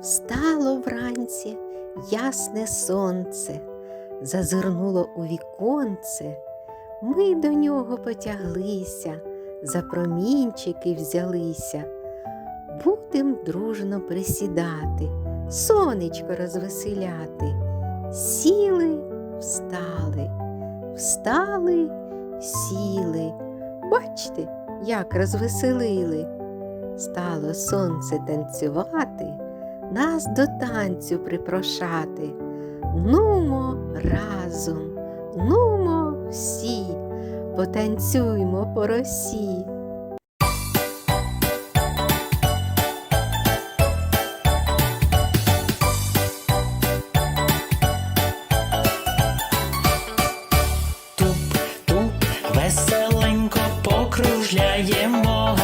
Встало вранці ясне сонце, зазирнуло у віконце. Ми до нього потяглися, за промінчики взялися. Будем дружно присідати, сонечко розвеселяти. Сіли, встали, встали, сіли. Бачте, як розвеселили. Стало сонце танцювати, нас до танцю припрошати. Нумо разом, нумо всі, потанцюймо по росі. Туп, туп, веселенько покружляємо.